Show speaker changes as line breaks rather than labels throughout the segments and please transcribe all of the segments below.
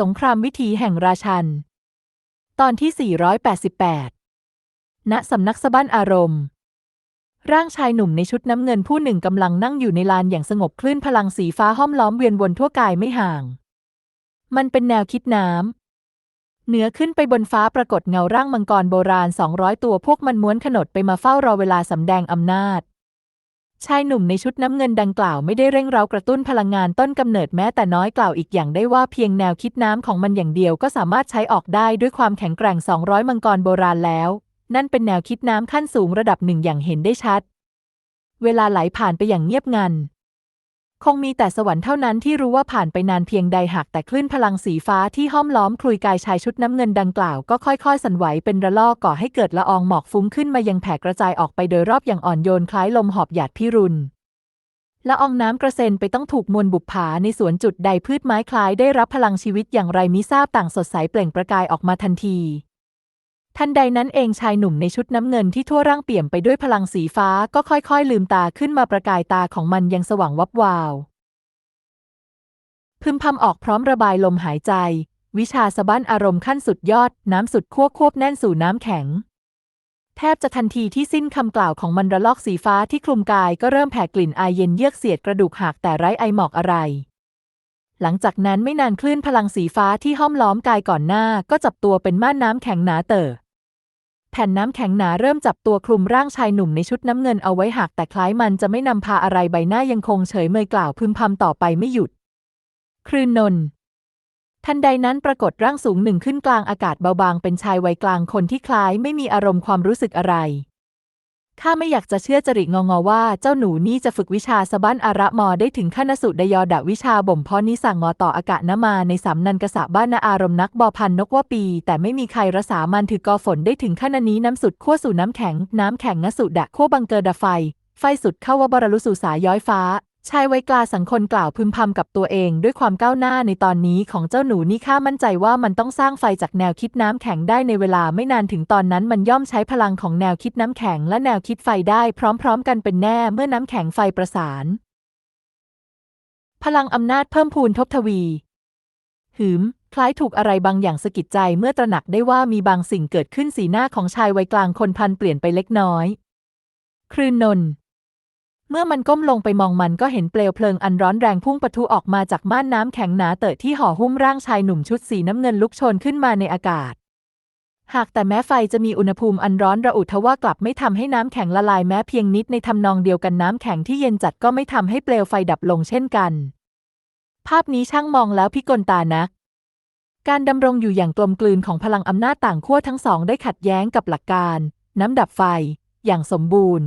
สงครามวิถีแห่งราชัน ตอนที่ 488 ณ สำนักสบั้นอารมณ์ ร่างชายหนุ่มในชุดน้ำเงินผู้หนึ่งกำลังนั่งอยู่ในลานอย่างสงบคลื่นพลังสีฟ้าห้อมล้อมเวียนวนทั่วกายไม่ห่าง มันเป็นแนวคิดน้ำ เหนือขึ้นไปบนฟ้าปรากฏเงาร่างมังกรโบราณ 200 ตัวพวกมันม้วนขนดไปมาเฝ้ารอเวลาสำแดงอำนาจ ชายหนุ่มในชุดน้ำเงินดังกล่าวไม่ได้เร่งเร้ากระตุ้นพลังงานต้นกำเนิดแม้แต่น้อยกล่าวอีกอย่างได้ว่าเพียงแนวคิดน้ำของมันอย่างเดียวก็สามารถใช้ออกได้ด้วยความแข็งแกร่ง 200 มังกรโบราณแล้ว นั่นเป็นแนวคิดน้ำขั้นสูงระดับหนึ่งอย่างเห็นได้ชัด เวลาไหลผ่านไปอย่างเงียบงัน คงมีแต่สวรรค์เท่านั้นที่รู้ว่าผ่านไปนานเพียงใดหากแต่คลื่นพลังสีฟ้าที่ห้อมล้อมคลุยกายชายชุดน้ำเงินดังกล่าวก็ค่อยๆ สั่นไหวเป็นระลอกก่อให้เกิดละอองหมอกฟุ้งขึ้นมายังแผ่กระจายออกไปโดยรอบอย่างอ่อนโยนคล้ายลมหอบหยาดพิรุณละอองน้ำกระเซ็นไปต้องถูกมวลบุปผาในสวนจุดใดพืชไม้คล้ายได้รับพลังชีวิตอย่างไรมิทราบต่างสดใสเปล่งประกายออกมาทันที ทันใดนั้นเองชายหนุ่มในชุดน้ำเงินที่ทั่วร่างเปี่ยมไปด้วยพลังสีฟ้าก็ค่อยๆ ลืมตาขึ้นมาประกายตาของมันยังสว่างวับวาว พึมพำออกพร้อมระบายลมหายใจ วิชาสะบั้นอารมณ์ขั้นสุดยอด น้ำสุดขั้วควบแน่นสู่น้ำแข็ง แทบจะทันทีที่สิ้นคำกล่าวของมันระลอกสีฟ้าที่คลุมกายก็เริ่มแผ่กลิ่นอายเย็นเยือกเสียดกระดูกหักแต่ไร้ไอหมอกอะไรหลังจากนั้นไม่นานคลื่นพลังสีฟ้าที่ห้อมล้อมกายก่อนหน้าก็จับตัวเป็นม่านน้ำแข็งหนาเต๋อ แผ่นน้ำแข็งหนาเริ่มจับตัวคลุมร่างชายหนุ่มในชุดน้ำเงินเอาไว้หักแต่คล้ายมันจะไม่นำพาอะไรใบหน้ายังคงเฉยเมยกล่าวพึมพำต่อไปไม่หยุด คลื่นนนทันใดนั้นปรากฏร่างสูงหนึ่งขึ้นกลางอากาศเบาบางเป็นชายวัยกลางคนที่คล้ายไม่มีอารมณ์ความรู้สึกอะไร ข้าไม่อยากจะเชื่อจริตงองอว่าเจ้าหนูนี่จะฝึกวิชาสะบั้นอาระมอได้ถึงขั้นสุดยอดะวิชาบ่มเพาะนิสั่งงอต่ออากาศนมาในสำนันกษะบ้านนาอารมณ์นักบอพันนกว่าปี แต่ไม่มีใครรักษามันถือกอฝนได้ถึงขั้นนี้น้ำสุดขั้วสู่น้ำแข็ง น้ำแข็งงสุดะขั้วบังเกอร์ดะไฟ ไฟสุดเข้าวบรลุสู่สายย้อยฟ้า ชายวัยกลาสังคนกล่าวพึมพำกับตัวเองด้วยความก้าวหน้าในตอนนี้ของเจ้าหนูนี่ข้ามั่นใจว่ามันต้องสร้างไฟจากแนวคิดน้ำแข็งได้ในเวลาไม่นานถึงตอนนั้นมันย่อมใช้พลังของแนวคิดน้ำแข็งและแนวคิดไฟได้พร้อมๆ กันเป็นแน่เมื่อน้ำแข็งไฟประสาน พลังอำนาจเพิ่มพูนทบทวี หืม คล้ายถูกอะไรบางอย่างสะกิดใจเมื่อตระหนักได้ว่ามีบางสิ่งเกิดขึ้นสีหน้าของชายวัยกลางคนพันเปลี่ยนไปเล็กน้อย ครืนนนท์ เมื่อมันก้มลงไปมองมันก็เห็นเปลวเพลิงอันร้อนแรงพุ่งปะทุออกมาจากม่านน้ำแข็งหนาเตอะที่ห่อหุ้มร่างชายหนุ่มชุดสีน้ำเงินลุกโชนขึ้นมาในอากาศ หากแต่แม้ไฟจะมีอุณหภูมิอันร้อนระอุทว่ากลับไม่ทำให้น้ำแข็งละลายแม้เพียงนิดในทำนองเดียวกันน้ำแข็งที่เย็นจัดก็ไม่ทำให้เปลวไฟดับลงเช่นกัน ภาพนี้ช่างมองแล้วพิกลตานัก การดำรงอยู่อย่างกลมกลืนของพลังอำนาจต่างขั้วทั้งสองได้ขัดแย้งกับหลักการ น้ำดับไฟ อย่างสมบูรณ์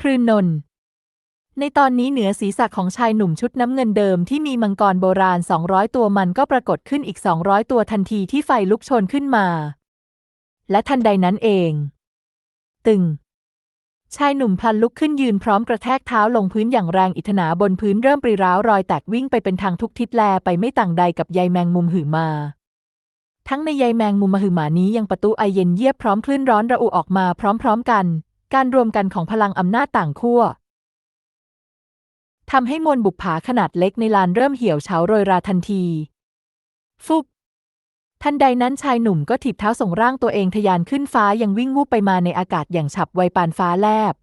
ครืนนนท์ ในตอนนี้เหนือศีรษะของชายหนุ่มชุดน้ำเงินเดิมที่มีมังกรโบราณ 200 ตัวมันก็ปรากฏขึ้นอีก 200 ตัวทันทีที่ไฟลุกโชนขึ้นมา และทันใดนั้นเอง ตึง ชายหนุ่มพลันลุกขึ้นยืนพร้อมกระแทกเท้าลงพื้นอย่างแรงอิทนาบนพื้นเริ่มปริร้าวรอยแตกวิ่งไปเป็นทางทุกทิศแลไปไม่ต่างใดกับใยแมงมุมหือมาทั้งในใยแมงมุมมหือมานี้ยังประตูไอเย็นเยียบพร้อมคลื่นร้อนระอุออกมาพร้อมๆกัน การรวมกันของพลังอำนาจต่างขั้ว ทำให้มวลบุปผาขนาดเล็กในลานเริ่มเหี่ยวเฉาโรยราทันที ฟุบทันใดนั้นชายหนุ่มก็ถีบเท้าส่งร่างตัวเองทะยานขึ้นฟ้ายังวิ่งวูบไปมาในอากาศอย่างฉับไวปานฟ้าแลบ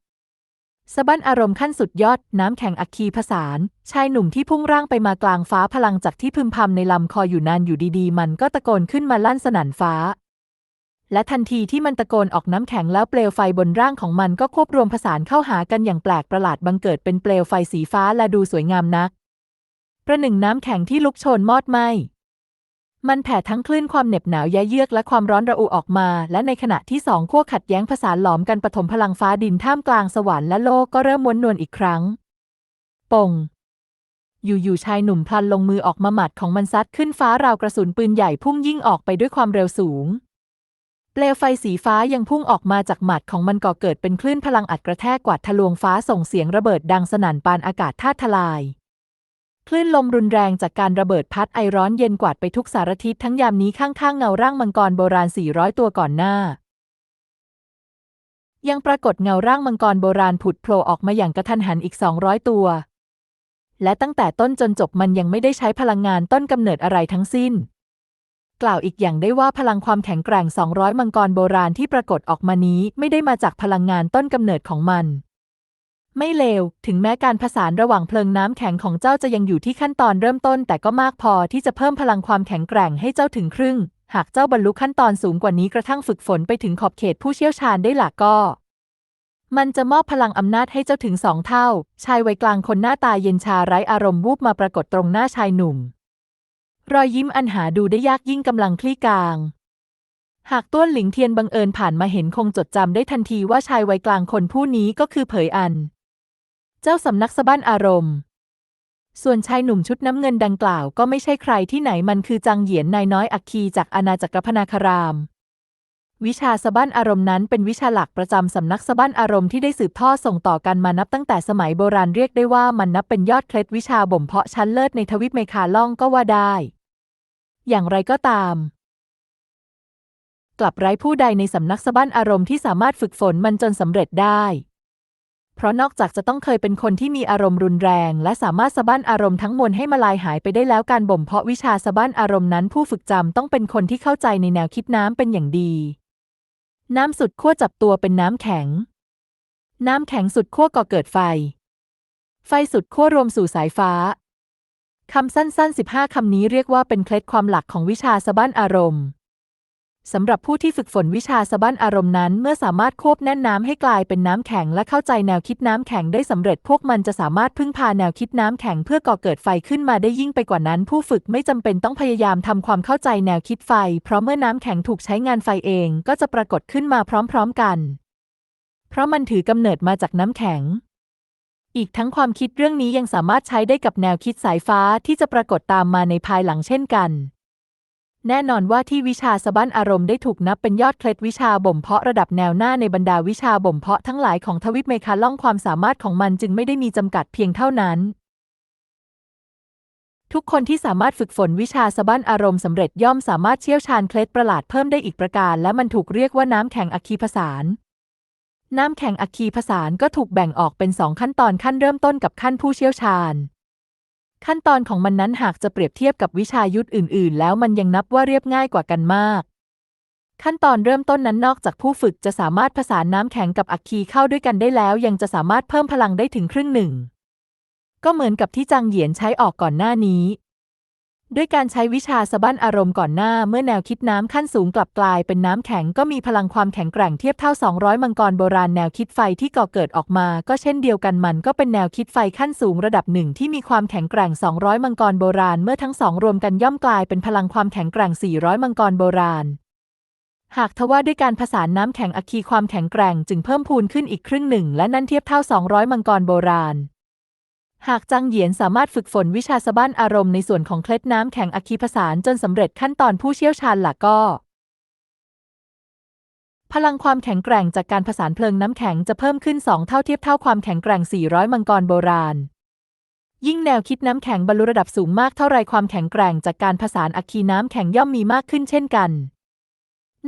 สะบั้นอารมณ์ขั้นสุดยอด น้ำแข็งอัคคีผสาน ชายหนุ่มที่พุ่งร่างไปมากลางฟ้าพลังจากที่พึมพำในลำคออยู่นานอยู่ดีๆ มันก็ตะโกนขึ้นมาลั่นสนั่นฟ้า และทันทีที่มันตะโกนออกน้ำแข็งแล้วเปลวไฟบนร่างของมันก็ควบรวมผสานเข้าหากันอย่างแปลกประหลาดบังเกิดเป็นเปลวไฟสีฟ้าและดูสวยงามนัก ประหนึ่งน้ำแข็งที่ลุกโชนมอดไหมมันแผ่ทั้งคลื่นความเหน็บหนาวแยเยือกและความร้อนระอุออกมา และในขณะที่สองขั้วขัดแย้งผสานหลอมกันปฐมพลังฟ้าดินท่ามกลางสวรรค์และโลกก็เริ่มม้วนนวลอีกครั้ง ปง อยู่ๆชายหนุ่มพลันลงมือออกมาหมัดของมันซัดขึ้นฟ้าราวกระสุนปืนใหญ่พุ่งยิ่งออกไปด้วยความเร็วสูง เปลวไฟสีฟ้ายังพุ่งออกมาจากหมัดของมันก่อเกิดเป็นคลื่นพลังอัดกระแทกกวาดทะลวงฟ้าส่งเสียงระเบิดดังสนั่นปานอากาศท่าทลาย คลื่นลมรุนแรงจากการระเบิดพัดไอร้อนเย็นกวาดไปทุกสารทิศทั้งยามนี้ข้างๆเงาร่างมังกรโบราณ 400 ตัวก่อนหน้า ยังปรากฏเงาร่างมังกรโบราณผุดโผล่ออกมาอย่างกระทันหันอีก 200 ตัว และตั้งแต่ต้นจนจบมันยังไม่ได้ใช้พลังงานต้นกำเนิดอะไรทั้งสิ้น กล่าวอีกอย่างได้ว่าพลังความแข็งแกร่ง 200 มังกรโบราณที่ปรากฏออกมานี้ไม่ได้มาจากพลังงานต้นกำเนิดของมัน ไม่เลว ถึงแม้การผสานระหว่างเพลิงน้ำแข็งของเจ้าจะยังอยู่ที่ขั้นตอนเริ่มต้น แต่ก็มากพอที่จะเพิ่มพลังความแข็งแกร่งให้เจ้าถึงครึ่ง หากเจ้าบรรลุขั้นตอนสูงกว่านี้กระทั่งฝึกฝนไปถึงขอบเขตผู้เชี่ยวชาญได้หลักก็ มันจะมอบพลังอำนาจให้เจ้าถึงสองเท่า ชายวัยกลางคนหน้าตาเย็นชาไร้อารมณ์วูบมาปรากฏตรงหน้าชายหนุ่ม รอยยิ้มอันหาดูได้ยากยิ่งกำลังคลี่กลาง หากต้วนหลิงเทียนบังเอิญผ่านมาเห็นคงจดจำได้ทันทีว่าชายวัยกลางคนผู้นี้ก็คือเผยอัน เจ้าสำนักสะบั้นอารมณ์ ส่วนชายหนุ่มชุดน้ำเงินดังกล่าวก็ไม่ใช่ใครที่ไหนมันคือจังเหยียนนายน้อยอัคคีจากอาณาจักรพนาคาราม วิชาสะบั้นอารมณ์นั้นเป็นวิชาหลักประจำสำนักสะบั้นอารมณ์ที่ได้สืบทอดส่งต่อกันมานับตั้งแต่สมัยโบราณเรียกได้ว่ามันนับเป็นยอดเคล็ดวิชาบ่มเพาะชั้นเลิศในทวิปเมคาล่องก็ว่าได้ อย่างไรก็ตาม กลับไร้ผู้ใดในสำนักสะบั้นอารมณ์ที่สามารถฝึกฝนมันจนสำเร็จได้ เพราะนอกจากจะต้องเคยเป็นคนที่มีอารมณ์รุนแรง และสามารถสะบั้นอารมณ์ทั้งมวลให้มาลายหายไปได้แล้วการบ่มเพาะวิชาสะบั้นอารมณ์นั้น ผู้ฝึกจำต้องเป็นคนที่เข้าใจในแนวคิดน้ำเป็นอย่างดี น้ำสุดขั้วจับตัวเป็นน้ำแข็ง น้ำแข็งสุดขั้วก่อเกิดไฟ ไฟสุดขั้วรวมสู่สายฟ้า คำสั้นๆ 15 คำนี้เรียกว่าเป็นเคล็ดความหลักของวิชาสะบั้นอารมณ์สำหรับผู้ที่ฝึกฝนวิชาสะบั้นอารมณ์นั้น เมื่อสามารถควบแน่นน้ำให้กลายเป็นน้ำแข็งและเข้าใจแนวคิดน้ำแข็งได้สำเร็จพวกมันจะสามารถพึ่งพาแนวคิดน้ำแข็งเพื่อก่อเกิดไฟขึ้นมาได้ยิ่งไปกว่านั้น ผู้ฝึกไม่จำเป็นต้องพยายามทำความเข้าใจแนวคิดไฟ เพราะเมื่อน้ำแข็งถูกใช้งานไฟเองก็จะปรากฏขึ้นมาพร้อม ๆกัน เพราะมันถือกำเนิดมาจากน้ำแข็ง อีกทั้งความคิดเรื่องนี้ยังสามารถใช้ได้กับแนวคิดสายฟ้าที่จะปรากฏตามมาในภายหลังเช่นกัน แน่นอนว่าที่วิชาสะบั้นอารมณ์ได้ถูกนับเป็นยอดเคล็ดวิชาบ่มเพาะระดับแนวหน้าในบรรดาวิชาบ่มเพาะทั้งหลายของทวิปเมคาล่องความสามารถของมันจึงไม่ได้มีจำกัดเพียงเท่านั้น ทุกคนที่สามารถฝึกฝนวิชาสะบั้นอารมณ์สำเร็จย่อมสามารถเชี่ยวชาญเคล็ดประหลาดเพิ่มได้อีกประการ และมันถูกเรียกว่าน้ำแข็งอัคคีผสาน น้ำแข็งอัคคีผสานก็ถูกแบ่งออกเป็นสองขั้นตอนขั้นเริ่มต้นกับขั้นผู้เชี่ยวชาญ ขั้นตอนของมันนั้นหากจะเปรียบเทียบกับวิชายุทธอื่น ๆ แล้วมันยังนับว่าเรียบง่ายกว่ากันมาก ขั้นตอนเริ่มต้นนั้นนอกจากผู้ฝึกจะสามารถผสานน้ำแข็งกับอัคคีเข้าด้วยกันได้แล้ว ยังจะสามารถเพิ่มพลังได้ถึงครึ่งหนึ่ง ก็เหมือนกับที่จางเหยียนใช้ออกก่อนหน้านี้ ด้วยการใช้วิชาสะบั้นอารมณ์ก่อนหน้าเมื่อแนวคิดน้ำขั้นสูงกลับกลายเป็นน้ำแข็งก็มีพลังความแข็งแกร่งเทียบเท่า 200 มังกรโบราณแนวคิดไฟที่ก่อเกิดออกมา ก็เช่นเดียวกันมันก็เป็นแนวคิดไฟขั้นสูงระดับหนึ่งที่มีความแข็งแกร่ง 200 มังกรโบราณเมื่อทั้งสองรวมกันย่อมกลายเป็นพลังความแข็งแกร่ง 400 มังกรโบราณหากทว่าด้วยการผสานน้ำแข็งอัคคีความแข็งแกร่งจึงเพิ่มพูนขึ้นอีกครึ่งหนึ่ง และนั่นเทียบเท่า 200 มังกรโบราณ หากจังเหยียนสามารถฝึกฝนวิชาสะบั้นอารมณ์ในส่วนของเคล็ดน้ำแข็งอคีผสานจนสำเร็จขั้นตอนผู้เชี่ยวชาญหลักก็ พลังความแข็งแกร่งจากการผสานเพลิงน้ำแข็งจะเพิ่มขึ้น 2 เท่าเทียบเท่าความแข็งแกร่ง 400 มังกรโบราณ ยิ่งแนวคิดน้ำแข็งบรรลุระดับสูงมากเท่าไรความแข็งแกร่งจากการผสานอคคีน้ำแข็งย่อมมีมากขึ้นเช่นกัน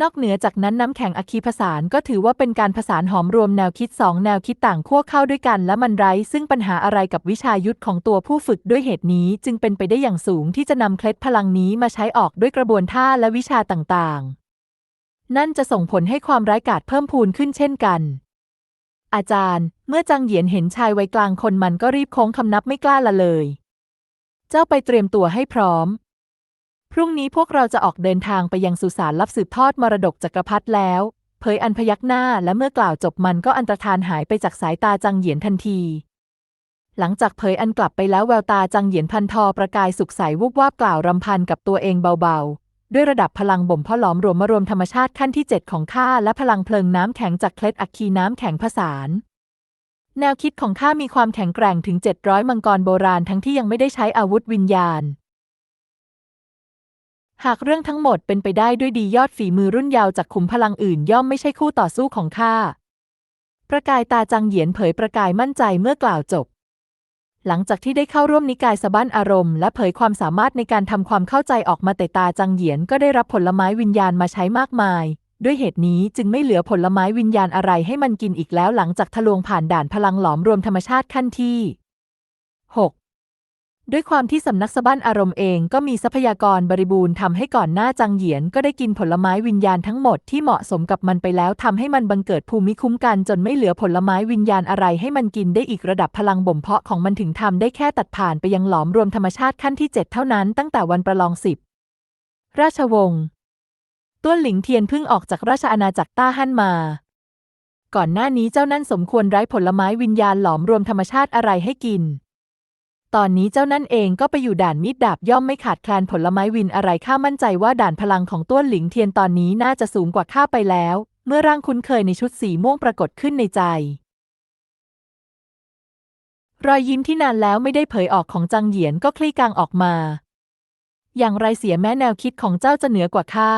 นอกเหนือจากนั้นน้ำแข็งอคีผสานก็ถือว่าเป็นการผสานหอมรวมแนวคิดสองแนวคิดต่างขั้วเข้าด้วยกัน และมันไร้ซึ่งปัญหาอะไรกับวิชายุทธของตัวผู้ฝึกด้วยเหตุนี้ จึงเป็นไปได้อย่างสูงที่จะนำเคล็ดพลังนี้มาใช้ออกด้วยกระบวนท่าและวิชาต่างๆ นั่นจะส่งผลให้ความร้ายกาจเพิ่มพูนขึ้นเช่นกัน อาจารย์ เมื่อจังเหยียนเห็นชายวัยกลางคนมันก็รีบโค้งคำนับไม่กล้าละเลย เจ้าไปเตรียมตัวให้พร้อม รุ่งนี้พวกเราจะออกเดินทางไปยังสุสานรับสืบทอดมรดกจักรพรรดิแล้ว เผยอันพยักหน้าและเมื่อกล่าวจบมันก็อันตรธานหายไปจากสายตาจังเหยียนทันที หลังจากเผยอันกลับไปแล้วแววตาจังเหยียนพันทอประกายสุขใสวุบวาบกล่าวรำพันกับตัวเองเบาๆ ด้วยระดับพลังบ่มเพาะหลอมรวมมารวมธรรมชาติขั้นที่ 7 ของข้าและพลังเพลิงน้ำแข็งจากเคล็ดอัคคีน้ำแข็งผสานแนวคิดของข้ามีความแข็งแกร่งถึง 700 มังกรโบราณทั้งที่ยังไม่ได้ใช้อาวุธวิญญาณ หากเรื่องทั้งหมดเป็นไปได้ด้วยดียอดฝีมือรุ่นยาวจากขุมพลังอื่นย่อมไม่ใช่คู่ต่อสู้ของข้า ประกายตาจังเหยียนเผยประกายมั่นใจเมื่อกล่าวจบ หลังจากที่ได้เข้าร่วมนิกายสะบั้นอารมณ์และเผยความสามารถในการทำความเข้าใจออกมาแต่ตาจังเหยียนก็ได้รับผลไม้วิญญาณมาใช้มากมาย ด้วยเหตุนี้จึงไม่เหลือผลไม้วิญญาณอะไรให้มันกินอีกแล้วหลังจากทะลวงผ่านด่านพลังหลอมรวมธรรมชาติขั้นที่ ด้วยความที่สำนักสะบั้นอารมณ์เองก็มีทรัพยากรบริบูรณ์ทำให้ก่อนหน้าจังเหยียนก็ได้กินผลไม้วิญญาณทั้งหมดที่เหมาะสมกับมันไปแล้วทำให้มันบังเกิดภูมิคุ้มกันจนไม่เหลือผลไม้วิญญาณอะไรให้มันกินได้อีกระดับพลังบ่มเพาะของมันถึงทำได้แค่ตัดผ่านไปยังหลอมรวมธรรมชาติขั้นที่ 7 เท่านั้นตั้งแต่วันประลองสิบราชวงศ์ต้วนหลิงเทียนเพิ่งออกจากราชอาณาจักรต้าฮั่นมาก่อนหน้านี้เจ้านั่นสมควรไร้ผลไม้วิญญาณหลอมรวมธรรมชาติอะไรให้กิน ตอนนี้เจ้านั่นเองก็ไปอยู่ด่านมิดดาบย่อมไม่ขาดแคลนผลไม้วินอะไรข้ามั่นใจว่าด่านพลังของต้วนหลิงเทียนตอนนี้น่าจะสูงกว่าข้าไปแล้ว เมื่อร่างคุ้นเคยในชุดสีม่วงปรากฏขึ้นในใจ รอยยิ้มที่นานแล้วไม่ได้เผยออกของจังเหยียนก็คลี่กลางออกมา อย่างไรเสียแม้แนวคิดของเจ้าจะเหนือกว่าข้า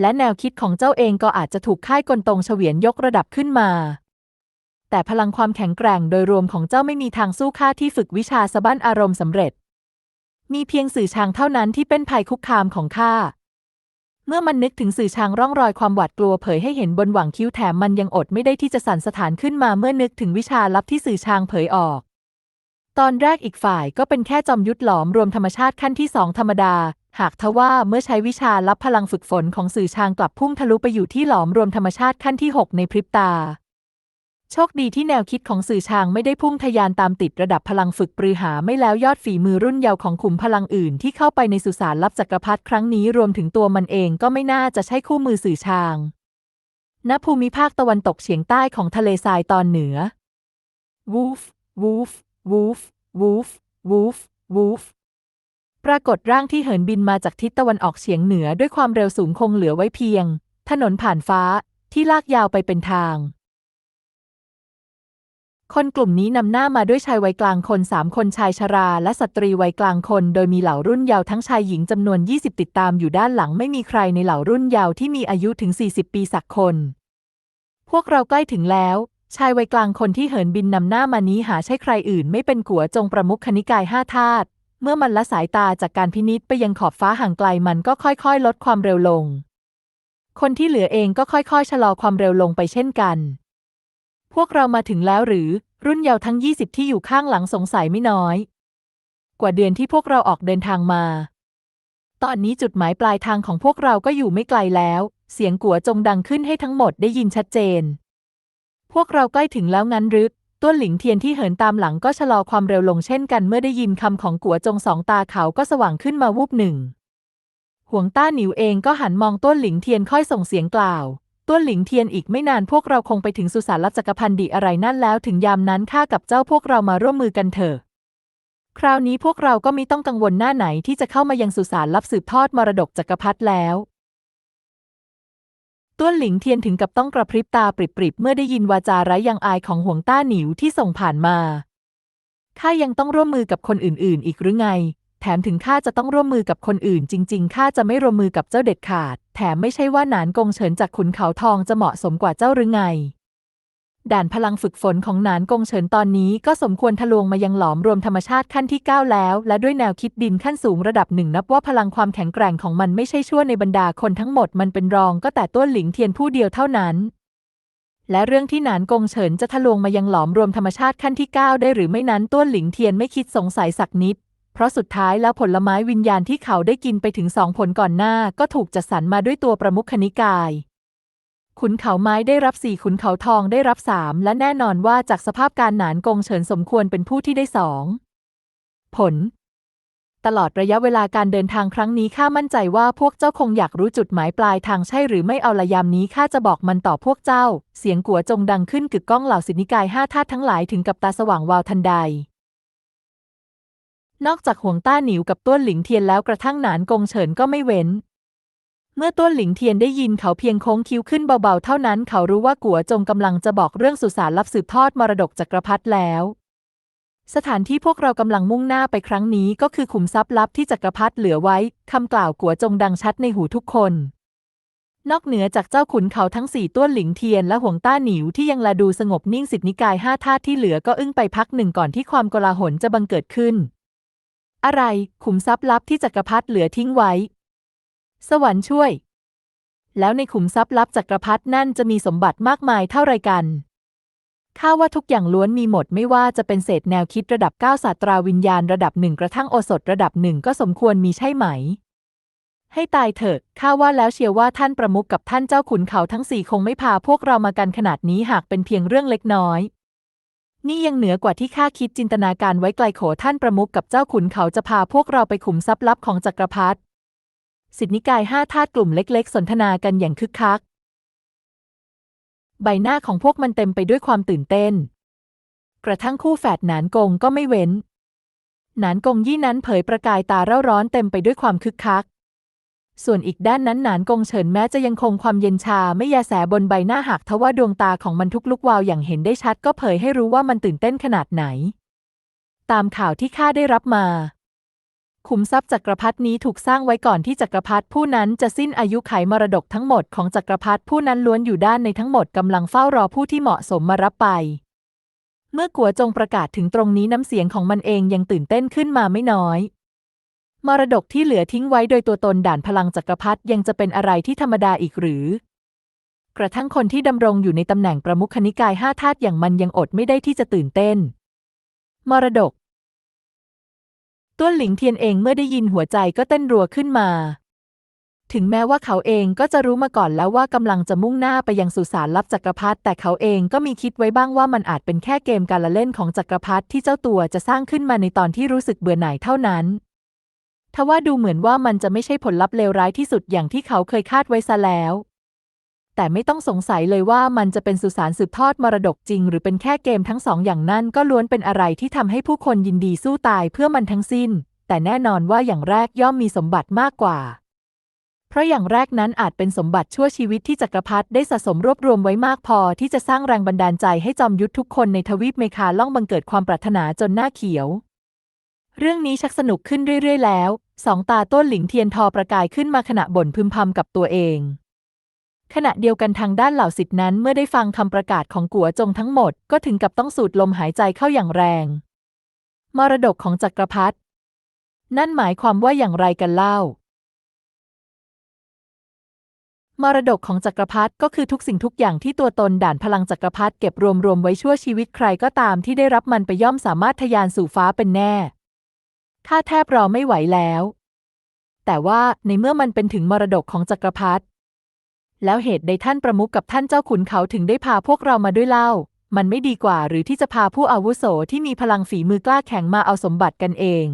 และแนวคิดของเจ้าเองก็อาจจะถูกค่ายกลตรงเฉวียนยกระดับขึ้นมา แต่พลังความแข็งแกร่งโดยรวมของเจ้าไม่มีทางสู้ข้าที่ฝึกวิชาสะบั้นอารมณ์สำเร็จ มีเพียงสื่อชางเท่านั้นที่เป็นภัยคุกคามของข้า เมื่อมันนึกถึงสื่อชางร่องรอยความหวาดกลัวเผยให้เห็นบนหว่างคิ้วแถมมันยังอดไม่ได้ที่จะสั่นสถานขึ้นมาเมื่อนึกถึงวิชาลับที่สื่อชางเผยออก ตอนแรกอีกฝ่ายก็เป็นแค่จอมยุทธหลอมรวมธรรมชาติขั้นที่สองธรรมดาหากทว่าเมื่อใช้วิชาลับพลังฝึกฝนของสื่อชางกลับพุ่งทะลุไปอยู่ที่หลอมรวมธรรมชาติขั้นที่หกในพริบตา โชคดีที่แนวคิดของสื่อชางไม่ได้พุ่งทะยานตามติดระดับพลังฝึกปรือหาไม่แล้วยอดฝีมือรุ่นเยาว์ของขุมพลังอื่นที่เข้าไปในสุสานลับจักรพรรดิครั้งนี้รวมถึงตัวมันเองก็ไม่น่าจะใช่คู่มือสื่อชางณภูมิภาคตะวันตกเฉียงใต้ของทะเลทรายตอนเหนือ วูฟ วูฟ วูฟ วูฟ วูฟ วูฟ ปรากฏร่างที่เหินบินมาจากทิศตะวันออกเฉียงเหนือด้วยความเร็วสูงคงเหลือไว้เพียง ถนนผ่านฟ้าที่ลากยาวไปเป็นทาง คนกลุ่มนี้นำหน้ามาด้วยชายวัยกลางคนสามคนชายชราและสตรีวัยกลางคน โดยมีเหล่ารุ่นเยาว์ทั้งชายหญิงจำนวน 20 ติดตามอยู่ด้านหลังไม่มีใครในเหล่ารุ่นเยาว์ที่มีอายุถึง 40 ปีสักคน พวกเราใกล้ถึงแล้ว ชายวัยกลางคนที่เหินบินนำหน้ามานี้หาใช่ใครอื่น ไม่เป็นกัวจงประมุขคณิกายห้าธาตุเมื่อมันละสายตาจากการพินิษไปยังขอบฟ้าห่างไกลมันก็ค่อยๆ ลดความเร็วลง คนที่เหลือเองก็ค่อยๆชะลอความเร็วลงไปเช่นกัน พวกเรามาถึงแล้วหรือ รุ่นเยาว์ทั้ง 20 ที่อยู่ข้างหลังสงสัยไม่น้อย กว่าเดือนที่พวกเราออกเดินทางมา ตอนนี้จุดหมายปลายทางของพวกเราก็อยู่ไม่ไกลแล้ว เสียงกัวจงดังขึ้นให้ทั้งหมดได้ยินชัดเจน พวกเราใกล้ถึงแล้วงั้นหรือต้นหลิงเทียนที่เหินตามหลังก็ชะลอความเร็วลงเช่นกันเมื่อได้ยินคำของกัวจงสองตาเขาก็สว่างขึ้นมาวูบหนึ่งห่วงต้าหนิวเองก็หันมองต้นหลิงเทียนค่อยส่งเสียงกล่าว ต้นหลิงเทียนอีกไม่นานพวกเราคงไปถึงสุสานลับจักรพันดีอะไรนั่นแล้วถึงยามนั้นข้ากับเจ้าพวกเรามาร่วมมือกันเถอะ คราวนี้พวกเราก็ไม่ต้องกังวลหน้าไหนที่จะเข้ามายังสุสานลับสืบทอดมรดกจักรพรรดิแล้วต้วนหลิงเทียนถึงกับต้องกระพริบตาปริบๆเมื่อได้ยินวาจาไร้ยังอายของห่วงต้าหนิวที่ส่งผ่านมาข้ายังต้องร่วมมือกับคนอื่น ๆ อีกหรือไง แถมถึงข้าจะต้องร่วมมือกับคนอื่น จริง ๆ ข้าจะไม่ร่วมมือกับเจ้าเด็ดขาด แถมไม่ใช่ว่าหนานกงเฉินจากขุนเขาทองจะเหมาะสมกว่าเจ้าหรือไง ด่านพลังฝึกฝนของหนานกงเฉินตอนนี้ก็สมควรทะลวงมายังหลอมรวมธรรมชาติขั้นที่ 9 แล้ว และด้วยแนวคิดดินขั้นสูงระดับหนึ่งนับว่าพลังความแข็งแกร่งของมันไม่ใช่ชั่วในบรรดาคนทั้งหมดมันเป็นรองก็แต่ต้วนหลิงเทียนผู้เดียวเท่านั้นและเรื่องที่หนานกงเฉินจะทะลวงมายังหลอมรวมธรรมชาติขั้นที่ 9 ได้หรือไม่นั้นต้วนหลิงเทียนไม่คิดสงสัยสักนิด เพราะสุดท้ายแล้วผลไม้วิญญาณที่เขาได้กินไปถึงสองผลก่อนหน้าก็ถูกจัดสรรมาด้วยตัวประมุขคณิกาย ขุนเขาไม้ได้รับสี่ขุนเขาทองได้รับสามและแน่นอนว่าจากสภาพการหนานกงเฉินสมควรเป็นผู้ที่ได้สองผล ตลอดระยะเวลาการเดินทางครั้งนี้ข้ามั่นใจว่าพวกเจ้าคงอยากรู้จุดหมายปลายทางใช่หรือไม่เอาละยามนี้ข้าจะบอกมันต่อพวกเจ้า เสียงกัวจงดังขึ้นกึกก้องเหล่าสิทธินิกายห้าธาตุทั้งหลายถึงกับตาสว่างวาวทันใด นอกจากห่วงต้าหนิวกับต้วนหลิงเทียนแล้วกระทั่งหนานกงเฉินก็ไม่เว้น เมื่อต้วนหลิงเทียนได้ยินเขาเพียงโค้งคิ้วขึ้นเบาๆเท่านั้นเขารู้ว่ากัวจงกำลังจะบอกเรื่องสุสานลับสืบทอดมรดกจักรพรรดิแล้ว สถานที่พวกเรากำลังมุ่งหน้าไปครั้งนี้ก็คือขุมทรัพย์ลับที่จักรพรรดิเหลือไว้คำกล่าวกัวจงดังชัดในหูทุกคนนอกเหนือจากเจ้าขุนเขาทั้งสี่ต้วนหลิงเทียนและห่วงต้าหนิวที่ยังละดูสงบนิ่งสิทธินิกายห้าธาตุที่เหลือก็อึ้งไปพักหนึ่งก่อนที่ความโกลาหลจะบังเกิดขึ้น อะไร ขุมทรัพย์ลับที่จักรพรรดิเหลือทิ้งไว้ สวรรค์ช่วย แล้วในขุมทรัพย์ลับจักรพรรดินั่นจะมีสมบัติมากมายเท่าไรกันข้าว่าทุกอย่างล้วนมีหมดไม่ว่าจะเป็นเศษแนวคิดระดับเก้าศาสตราวิญญาณระดับหนึ่งกระทั่งโอสถระดับหนึ่งก็สมควรมีใช่ไหม ให้ตายเถอะข้าว่าแล้วเชียวว่าท่านประมุขกับท่านเจ้าขุนเขาทั้งสี่คงไม่พาพวกเรามากันขนาดนี้หากเป็นเพียงเรื่องเล็กน้อย นี่ยังเหนือกว่าที่ข้าคิดจินตนาการไว้ไกลโขท่านประมุขกับเจ้าขุนเขาจะพาพวกเราไปขุมทรัพย์ลับของจักรพรรดิสิทธินิกายห้าทาสกลุ่มเล็กๆ สนทนากันอย่างคึกคัก ใบหน้าของพวกมันเต็มไปด้วยความตื่นเต้น กระทั่งคู่แฝดหนานกงก็ไม่เว้น หนานกงยี่นั้นเผยประกายตาเร่าร้อนเต็มไปด้วยความคึกคัก ส่วนอีกด้านนั้นหนานกงเฉินแม้จะยังคงความเย็นชาไม่ยาแสบนใบหน้าหากทว่าดวงตาของมันทุกลุกวาวอย่างเห็นได้ชัดก็เผยให้รู้ว่ามันตื่นเต้นขนาดไหน ตามข่าวที่ข้าได้รับมาขุมทรัพย์จักรพรรดินี้ถูกสร้างไว้ก่อนที่จักรพรรดิผู้นั้นจะสิ้นอายุไขมรดกทั้งหมดของจักรพรรดิผู้นั้นล้วนอยู่ด้านในทั้งหมดกำลังเฝ้ารอผู้ที่เหมาะสมมารับไป เมื่อกัวจงประกาศถึงตรงนี้น้ำเสียงของมันเองยังตื่นเต้นขึ้นมาไม่น้อย มรดกที่เหลือทิ้งไว้โดยตัวตนด่านพลังจักรพรรดิยังจะเป็นอะไรที่ธรรมดาอีกหรือ กระทั่งคนที่ดำรงอยู่ในตำแหน่งประมุขนิกายห้าธาตุอย่างมันยังอดไม่ได้ที่จะตื่นเต้น มรดกต้วหลิงเทียนเองเมื่อได้ยินหัวใจก็เต้นรัวขึ้นมา ถึงแม้ว่าเขาเองก็จะรู้มาก่อนแล้วว่ากำลังจะมุ่งหน้าไปยังสุสานลับจักรพรรดิแต่เขาเองก็มีคิดไว้บ้างว่ามันอาจเป็นแค่เกมการละเล่นของจักรพรรดิที่เจ้าตัวจะสร้างขึ้นมาในตอนที่รู้สึกเบื่อหน่ายเท่านั้น ทว่าดูเหมือนว่ามันจะไม่ใช่ผลลัพธ์เลวร้ายที่สุดอย่างที่เขาเคยคาดไว้ซะแล้ว แต่ไม่ต้องสงสัยเลยว่ามันจะเป็นสุสานสืบทอดมรดกจริง หรือเป็นแค่เกมทั้งสองอย่างนั้นก็ล้วนเป็นอะไรที่ทำให้ผู้คนยินดีสู้ตายเพื่อมันทั้งสิ้น แต่แน่นอนว่าอย่างแรกย่อมมีสมบัติมากกว่า เพราะอย่างแรกนั้นอาจเป็นสมบัติชั่วชีวิตที่จักรพรรดิได้สะสมรวบรวมไว้มากพอ ที่จะสร้างแรงบันดาลใจให้จอมยุทธทุกคนในทวีปเมคาล่องบังเกิดความปรารถนาจนหน้าเขียว เรื่องนี้ชักสนุกขึ้นเรื่อย ๆ แล้ว สองตาต้นหลิงเทียนทอประกายขึ้นมาขณะบ่นพึมพำกับตัวเอง ขณะเดียวกันทางด้านเหล่าสิทธินั้นเมื่อได้ฟังคำประกาศของกัวจงทั้งหมด ก็ถึงกับต้องสูดลมหายใจเข้าอย่างแรง มรดกของจักรพรรดินั่นหมายความว่าอย่างไรกันเล่า มรดกของจักรพรรดิก็คือทุกสิ่งทุกอย่างที่ตัวตนด่านพลังจักรพรรดิเก็บรวมรวมไว้ชั่วชีวิตใครก็ตามที่ได้รับมันไปย่อมสามารถทะยานสู่ฟ้าเป็นแน่ข้าแทบรอไม่ไหวแล้ว แต่ว่าในเมื่อมันเป็นถึงมรดกของจักรพรรดิแล้วเหตุใดท่านประมุขกับท่านเจ้าขุนเขาถึงได้พาพวกเรามาด้วยเล่า มันไม่ดีกว่าหรือที่จะพาผู้อาวุโสที่มีพลังฝีมือกล้าแข็งมาเอาสมบัติกันเอง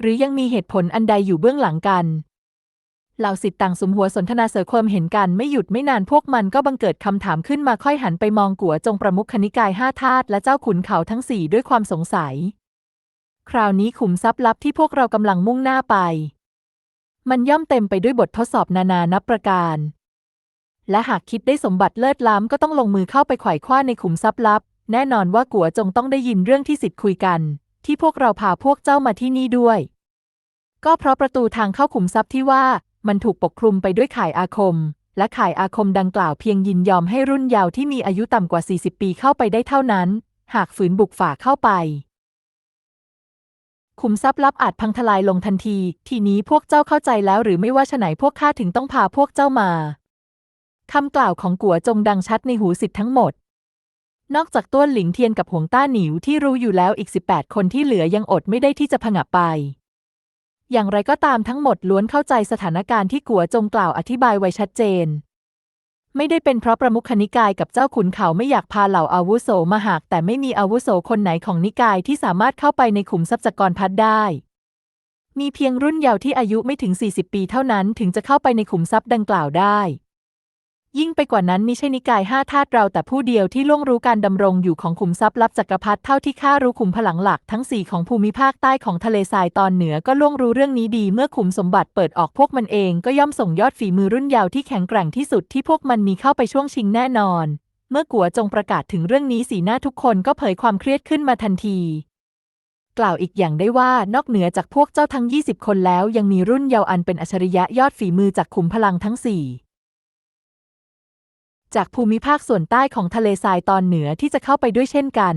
หรือยังมีเหตุผลอันใดอยู่เบื้องหลังกันเหล่าสิทธิ์ต่างสมหัวสนทนาเสือความเห็นกันไม่หยุดไม่นานพวกมันก็บังเกิดคำถามขึ้นมาค่อยหันไปมองกัวจงประมุขคณิกายห้าธาตุและเจ้าขุนเขาทั้งสี่ด้วยความสงสัย คราวนี้ขุมทรัพย์ลับที่พวกเรากำลังมุ่งหน้าไป มันย่อมเต็มไปด้วยบททดสอบนานานับประการ และหากคิดได้สมบัติเลิศล้ำก็ต้องลงมือเข้าไปไขว่คว้าในขุมทรัพย์ลับ แน่นอนว่ากัวจงต้องได้ยินเรื่องที่สิทธิ์คุยกัน ที่พวกเราพาพวกเจ้ามาที่นี่ด้วย ก็เพราะประตูทางเข้าขุมทรัพย์ที่ว่ามันถูกปกคลุมไปด้วยข่ายอาคม และข่ายอาคมดังกล่าวเพียงยินยอมให้รุ่นเยาว์ที่มีอายุต่ำกว่า 40 ปีเข้าไปได้เท่านั้น หากฝืนบุกฝ่าเข้าไป ขุมทรัพย์ลับอาจพังทลายลงทันที ทีนี้พวกเจ้าเข้าใจแล้วหรือไม่ว่าฉไหนพวกข้าถึงต้องพาพวกเจ้ามาคำกล่าวของกัวจงดังชัดในหูสิทธิ์ทั้งหมด นอกจากต้วนหลิงเทียนกับหวงต้าหนิวที่รู้อยู่แล้วอีก 18 คนที่เหลือยังอดไม่ได้ที่จะผงะไป อย่างไรก็ตามทั้งหมดล้วนเข้าใจสถานการณ์ที่กัวจงกล่าวอธิบายไว้ชัดเจน ไม่ได้เป็นเพราะประมุขนิกายกับเจ้าขุนเขาไม่อยากพาเหล่าอาวุโสมาหาก แต่ไม่มีอาวุโสคนไหนของนิกายที่สามารถเข้าไปในขุมทรัพย์จักรพัดได้ มีเพียงรุ่นเยาว์ที่อายุไม่ถึง 40 ปีเท่านั้นถึงจะเข้าไปในขุมทรัพย์ดังกล่าวได้ ยิ่งไปกว่านั้นมิใช่นิกายห้าธาตุเราแต่ผู้เดียวที่ล่วงรู้การดำรงอยู่ของขุมทรัพย์ลับจักรพรรดิเท่าที่ข้ารู้ขุมพลังหลักทั้งสี่ของภูมิภาคใต้ของทะเลทรายตอนเหนือก็ล่วงรู้เรื่องนี้ดี เมื่อขุมสมบัติเปิดออกพวกมันเองก็ย่อมส่งยอดฝีมือรุ่นเยาว์ที่แข็งแกร่งที่สุดที่พวกมันมีเข้าไปช่วงชิงแน่นอน เมื่อกัวจงประกาศถึงเรื่องนี้สีหน้าทุกคนก็เผยความเครียดขึ้นมาทันทีกล่าวอีกอย่างได้ว่านอกเหนือจากพวกเจ้าทั้ง 20 คนแล้วยังมีรุ่นเยาว์อันเป็นอัจฉริยะยอดฝีมือจากขุมพลังทั้งสี่ จากภูมิภาคส่วนใต้ของทะเลทรายตอนเหนือที่จะเข้าไปด้วยเช่นกัน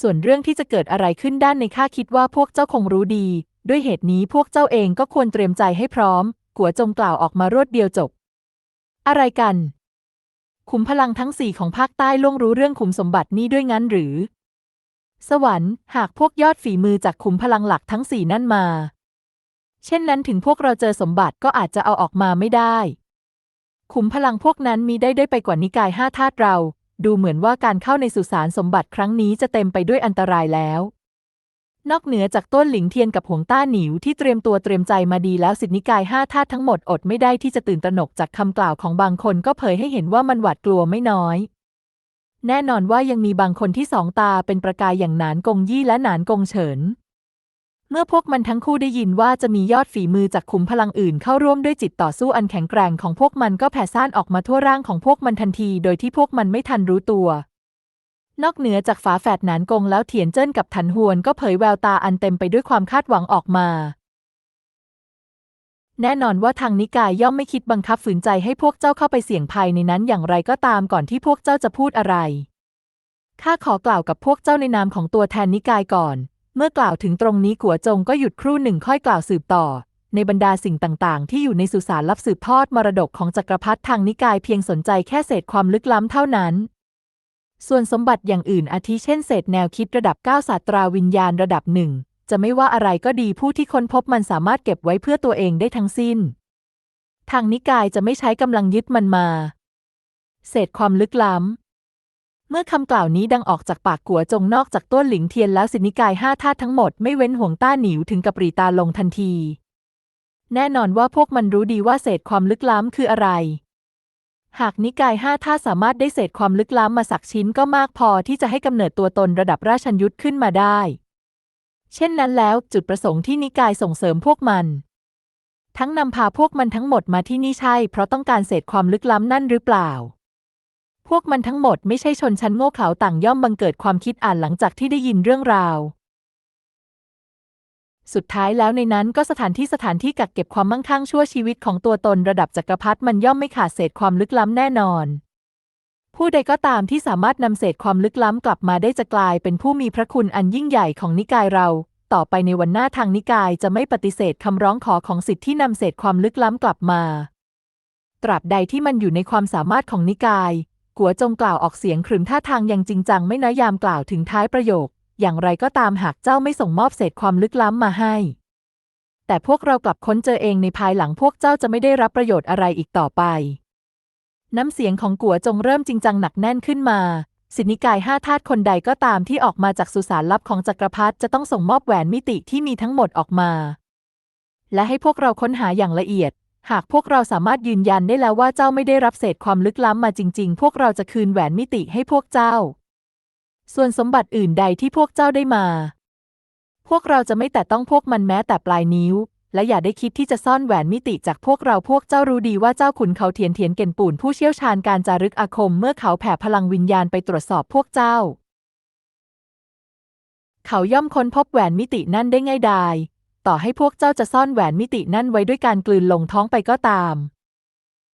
ส่วนเรื่องที่จะเกิดอะไรขึ้นด้านในข้าคิดว่าพวกเจ้าคงรู้ดี ด้วยเหตุนี้พวกเจ้าเองก็ควรเตรียมใจให้พร้อม กัวจงกล่าวออกมารวดเดียวจบ อะไรกัน ขุมพลังทั้งสี่ของภาคใต้ล่วงรู้เรื่องขุมสมบัตินี้ด้วยงั้นหรือ สวรรค์ หากพวกยอดฝีมือจากขุมพลังหลักทั้งสี่นั่นมา เช่นนั้นถึงพวกเราเจอสมบัติก็อาจจะเอาออกมาไม่ได้ ขุมพลังพวกนั้นมีได้ได้ไปกว่านิกายห้าธาตุเรา ดูเหมือนว่าการเข้าในสุสานสมบัติครั้งนี้จะเต็มไปด้วยอันตรายแล้ว นอกเหนือจากต้นหลิงเทียนกับหวงต้าหนิวที่เตรียมตัวเตรียมใจมาดีแล้วสิทธินิกายห้าธาตุทั้งหมดอดไม่ได้ที่จะตื่นตระหนกจากคำกล่าวของบางคนก็เผยให้เห็นว่ามันหวาดกลัวไม่น้อย แน่นอนว่ายังมีบางคนที่สองตาเป็นประกายอย่างหนานกงยี่และหนานกงเฉิน เมื่อพวกมันทั้งคู่ได้ยินว่าจะมียอดฝีมือจากขุมพลังอื่นเข้าร่วมด้วยจิตต่อสู้อันแข็งแกร่งของพวกมันก็แผ่ซ่านออกมาทั่วร่างของพวกมันทันที โดยที่พวกมันไม่ทันรู้ตัว นอกเหนือจากฝาแฝดหนานกงแล้วเถียนเจิ้นกับถันหวนก็เผยแววตาอันเต็มไปด้วยความคาดหวังออกมา แน่นอนว่าทางนิกายย่อมไม่คิดบังคับฝืนใจให้พวกเจ้าเข้าไปเสี่ยงภัยในนั้นอย่างไรก็ตามก่อนที่พวกเจ้าจะพูดอะไรข้าขอกล่าวกับพวกเจ้าในนามของตัวแทนนิกายก่อน เมื่อกล่าวถึงตรงนี้กัวจงก็หยุดครู่หนึ่งค่อยกล่าวสืบต่อ ในบรรดาสิ่งต่างๆ ที่อยู่ในสุสานลับสืบทอดมรดกของจักรพรรดิทางนิกายเพียงสนใจแค่เศษความลึกล้ำเท่านั้น ส่วนสมบัติอย่างอื่นอาทิเช่นเศษแนวคิดระดับ9ศาสตราวิญญาณระดับหนึ่งจะไม่ว่าอะไรก็ดีผู้ที่ค้นพบมันสามารถเก็บไว้เพื่อตัวเองได้ทั้งสิ้น ทางนิกายจะไม่ใช้กำลังยึดมันมา เศษความลึกล้ำ เมื่อคำกล่าวนี้ดังออกจากปากกัวจงนอกจากต้นหลิงเทียนแล้วสินิกายห้าธาตุทั้งหมดไม่เว้นห่วงต้าหนิวถึงกับปรีตาลงทันที แน่นอนว่าพวกมันรู้ดีว่าเศษความลึกล้ำคืออะไร หากนิกายห้าธาตุสามารถได้เศษความลึกล้ำมาสักชิ้นก็มากพอที่จะให้กำเนิดตัวตนระดับราชันยุทธขึ้นมาได้ เช่นนั้นแล้วจุดประสงค์ที่นิกายส่งเสริมพวกมัน ทั้งนำพาพวกมันทั้งหมดมาที่นี่ใช่ เพราะต้องการเศษความลึกล้ำนั่นหรือเปล่า พวกมันทั้งหมดไม่ใช่ชนชั้นโง่เขลาต่างย่อมบังเกิดความคิดอ่านหลังจากที่ได้ยินเรื่องราว สุดท้ายแล้วในนั้นก็สถานที่สถานที่กักเก็บความมั่งคั่งชั่วชีวิตของตัวตนระดับจักรพรรดิมันย่อมไม่ขาดเศษความลึกล้ำแน่นอน ผู้ใดก็ตามที่สามารถนำเศษความลึกล้ำกลับมาได้จะกลายเป็นผู้มีพระคุณอันยิ่งใหญ่ของนิกายเรา ต่อไปในวันหน้าทางนิกายจะไม่ปฏิเสธคำร้องขอของสิทธิ์ที่นำเศษความลึกล้ำกลับมา ตราบใดที่มันอยู่ในความสามารถของนิกาย กัวจงกล่าวออกเสียงขรึมท่าทางยังจริงจังไม่น้อยยามกล่าวถึงท้ายประโยค อย่างไรก็ตามหากเจ้าไม่ส่งมอบเศษความลึกล้ำมาให้ แต่พวกเรากลับค้นเจอเองในภายหลังพวกเจ้าจะไม่ได้รับประโยชน์อะไรอีกต่อไป น้ำเสียงของกัวจงเริ่มจริงจังหนักแน่นขึ้นมา สินิกายห้าธาตุคนใดก็ตามที่ออกมาจากสุสานลับของจักรพรรดิจะต้องส่งมอบแหวนมิติที่มีทั้งหมดออกมา และให้พวกเราค้นหาอย่างละเอียด หากพวกเราสามารถยืนยันได้แล้วว่าเจ้าไม่ได้รับเศษความลึกล้ำมาจริง ๆ พวกเราจะคืนแหวนมิติให้พวกเจ้า ส่วนสมบัติอื่นใดที่พวกเจ้าได้มา พวกเราจะไม่แต่ต้องพวกมันแม้แต่ปลายนิ้ว และอย่าได้คิดที่จะซ่อนแหวนมิติจากพวกเราพวกเจ้ารู้ดีว่าเจ้าขุนเขาเทียนเทียนเก่นปูนผู้เชี่ยวชาญการจารึกอาคม เมื่อเขาแผ่พลังวิญญาณไปตรวจสอบพวกเจ้า เขาย่อมค้นพบแหวนมิตินั่นได้ง่ายดาย ต่อให้พวกเจ้าจะซ่อนแหวนมิตินั่นไว้ด้วยการกลืนลงท้องไปก็ตาม